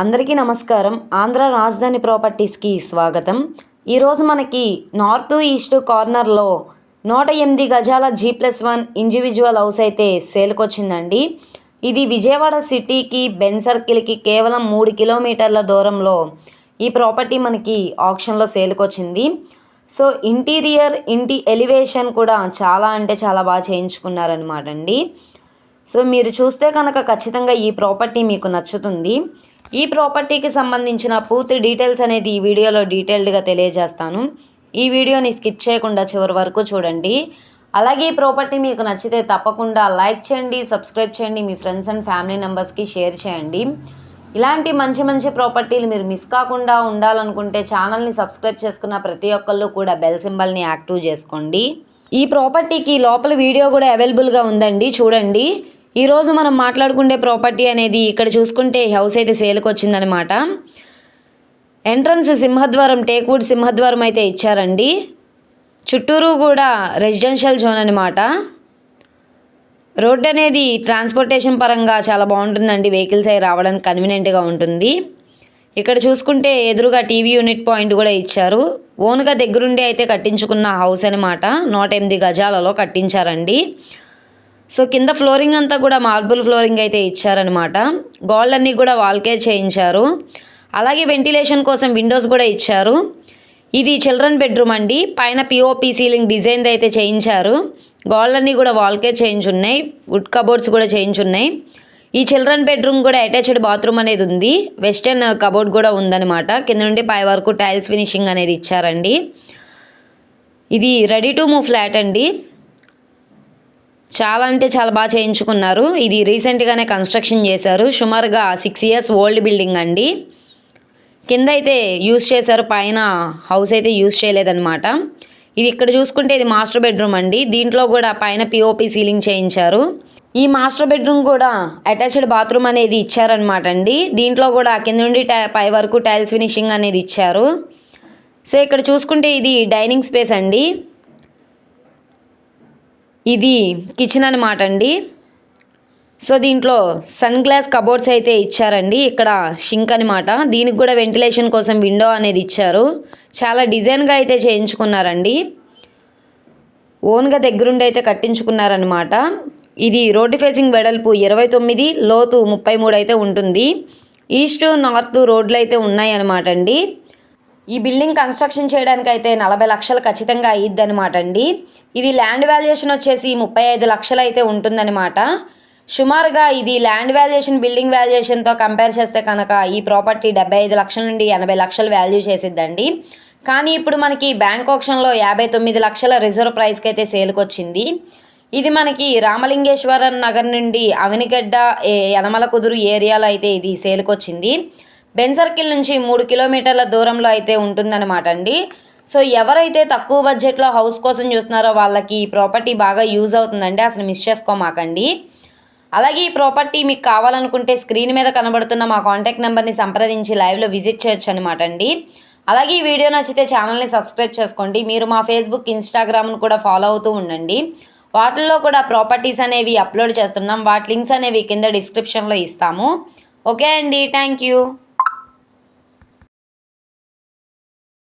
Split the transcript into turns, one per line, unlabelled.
అందరికీ నమస్కారం. ఆంధ్ర రాజధాని ప్రాపర్టీస్కి స్వాగతం. ఈరోజు మనకి నార్త్ ఈస్ట్ కార్నర్లో నూట ఎనిమిది గజాల G plus one individual house అయితే సేల్కొచ్చిందండి. ఇది విజయవాడ సిటీకి బెన్ సర్కిల్కి కేవలం మూడు కిలోమీటర్ల దూరంలో ఈ ప్రాపర్టీ మనకి ఆప్షన్లో సేల్కొచ్చింది. సో ఇంటీరియర్ ఇంటి ఎలివేషన్ కూడా చాలా అంటే చాలా బాగా చేయించుకున్నారనమాట అండి సో మీరు చూస్తే కనుక ఖచ్చితంగా ఈ ప్రాపర్టీ మీకు నచ్చుతుంది. ఈ ప్రాపర్టీకి సంబంధించిన పూర్తి డీటెయిల్స్ అనేది ఈ వీడియోలో డీటెయిల్డ్గా తెలియజేస్తాను. ఈ వీడియోని స్కిప్ చేయకుండా చివరి వరకు చూడండి. అలాగే ఈ ప్రాపర్టీ మీకు నచ్చితే తప్పకుండా లైక్ చేయండి సబ్స్క్రైబ్ చేయండి మీ ఫ్రెండ్స్ అండ్ ఫ్యామిలీ మెంబర్స్కి షేర్ చేయండి. ఇలాంటి మంచి మంచి ప్రాపర్టీలు మీరు మిస్ కాకుండా ఉండాలనుకుంటే ఛానల్ని సబ్స్క్రైబ్ చేసుకున్న ప్రతి ఒక్కళ్ళు కూడా బెల్ సింబల్ని యాక్టివ్ చేసుకోండి. ఈ ప్రాపర్టీకి లోపల వీడియో కూడా అవైలబుల్గా ఉందండి. చూడండి. ఈరోజు మనం మాట్లాడుకునే ప్రాపర్టీ అనేది ఇక్కడ చూసుకుంటే హౌస్ అయితే సేల్కి వచ్చిందనమాట ఎంట్రన్స్ సింహద్వారం టేక్వుడ్ సింహద్వారం అయితే ఇచ్చారండి. చుట్టూరు కూడా రెసిడెన్షియల్ జోన్ అనమాట రోడ్ అనేది ట్రాన్స్పోర్టేషన్ పరంగా చాలా బాగుంటుందండి. వెహికల్స్ అవి రావడానికి కన్వీనియంట్గా ఉంటుంది. ఇక్కడ చూసుకుంటే ఎదురుగా టీవీ యూనిట్ పాయింట్ కూడా ఇచ్చారు. ఓన్గా దగ్గరుండి అయితే కట్టించుకున్న హౌస్ అనమాట నూట ఎనిమిది గజాలలో కట్టించారండి. సో కింద ఫ్లోరింగ్ అంతా కూడా మార్బుల్ ఫ్లోరింగ్ అయితే ఇచ్చారనమాట గోల్డ్ అన్నీ కూడా వాల్కే చేయించారు. అలాగే వెంటిలేషన్ కోసం విండోస్ కూడా ఇచ్చారు. ఇది చిల్డ్రన్ బెడ్రూమ్ అండి. పైన పిఓపి సీలింగ్ డిజైన్ అయితే చేయించారు. గోల్డ్ అన్నీ కూడా వాల్కే చేయించున్నాయి. వుడ్ కబోర్డ్స్ కూడా చేయించున్నాయి. ఈ చిల్డ్రన్ బెడ్రూమ్ కూడా అటాచ్డ్ బాత్రూమ్ అనేది ఉంది. వెస్టర్న్ కబోర్డ్ కూడా ఉందన్నమాట. కింద నుండి పై వరకు టైల్స్ ఫినిషింగ్ అనేది ఇచ్చారండి. ఇది రెడీ టు మూవ్ ఫ్లాట్ అండి. చాలా అంటే చాలా బాగా చేయించుకున్నారు. ఇది రీసెంట్గానే కన్స్ట్రక్షన్ చేశారు. సుమారుగా సిక్స్ ఇయర్స్ ఓల్డ్ బిల్డింగ్ అండి. కింద అయితే యూస్ చేశారు పైన హౌస్ అయితే యూస్ చేయలేదన్నమాట. ఇది ఇక్కడ చూసుకుంటే ఇది మాస్టర్ బెడ్రూమ్ అండి. దీంట్లో కూడా పైన పిఓపి సీలింగ్ చేయించారు. ఈ మాస్టర్ బెడ్రూమ్ కూడా అటాచ్డ్ బాత్రూమ్ అనేది ఇచ్చారనమాట అండి. దీంట్లో కూడా కింద నుండి పై వరకు టైల్స్ ఫినిషింగ్ అనేది ఇచ్చారు. సో ఇక్కడ చూసుకుంటే ఇది డైనింగ్ స్పేస్ అండి. ఇది కిచెన్ అనమాట అండి. సో దీంట్లో సన్ గ్లాస్ కబోర్డ్స్ అయితే ఇచ్చారండి. ఇక్కడ షింక్ అనమాట దీనికి కూడా వెంటిలేషన్ కోసం విండో అనేది ఇచ్చారు. చాలా డిజైన్గా అయితే చేయించుకున్నారండి. ఓన్గా దగ్గరుండి అయితే కట్టించుకున్నారనమాట ఇది రోడ్డు ఫేసింగ్ వెడల్పు ఇరవై తొమ్మిది లోతు ముప్పై మూడు అయితే ఉంటుంది. ఈస్ట్ నార్త్ రోడ్లు అయితే ఉన్నాయి అనమాట అండి. ఈ బిల్డింగ్ కన్స్ట్రక్షన్ చేయడానికి అయితే నలభై లక్షలు ఖచ్చితంగా అయ్యిద్ది అనమాట అండి. ఇది ల్యాండ్ వాల్యుయేషన్ వచ్చేసి ముప్పై ఐదు లక్షలు అయితే ఉంటుందన్నమాట. సుమారుగా ఇది ల్యాండ్ వాల్యుయేషన్ బిల్డింగ్ వాల్యుయేషన్తో కంపేర్ చేస్తే కనుక ఈ ప్రాపర్టీ డెబ్బై ఐదు లక్షల నుండి ఎనభై లక్షలు వాల్యూ చేసిద్దండి. కానీ ఇప్పుడు మనకి బ్యాంక్ ఆప్షన్లో యాభై తొమ్మిది లక్షల రిజర్వ్ ప్రైస్కి అయితే సేల్కి వచ్చింది ఇది మనకి రామలింగేశ్వరం నగర్ నుండి అవినిగడ్డ యనమల కుదురు ఏరియాలో అయితే ఇది సేల్కి వచ్చింది బెన్ సర్కిల్ నుంచి మూడు కిలోమీటర్ల దూరంలో అయితే ఉంటుందన్నమాట అండి. సో ఎవరైతే తక్కువ బడ్జెట్లో హౌస్ కోసం చూస్తున్నారో వాళ్ళకి ఈ ప్రాపర్టీ బాగా యూజ్ అవుతుందండి. అసలు మిస్ చేసుకోమాకండి. అలాగే ఈ ప్రాపర్టీ మీకు కావాలనుకుంటే స్క్రీన్ మీద కనబడుతున్న మా కాంటాక్ట్ నెంబర్ని సంప్రదించి లైవ్లో విజిట్ చేయొచ్చు అనమాట అండి. అలాగే ఈ వీడియో నచ్చితే ఛానల్ని సబ్స్క్రైబ్ చేసుకోండి. మీరు మా ఫేస్బుక్ ఇన్స్టాగ్రామ్ను కూడా ఫాలో అవుతూ ఉండండి. వాటిల్లో కూడా ప్రాపర్టీస్ అనేవి అప్లోడ్ చేస్తున్నాం. వాటి లింక్స్ అనేవి కింద డిస్క్రిప్షన్లో ఇస్తాము. ఓకే అండి. Thank you.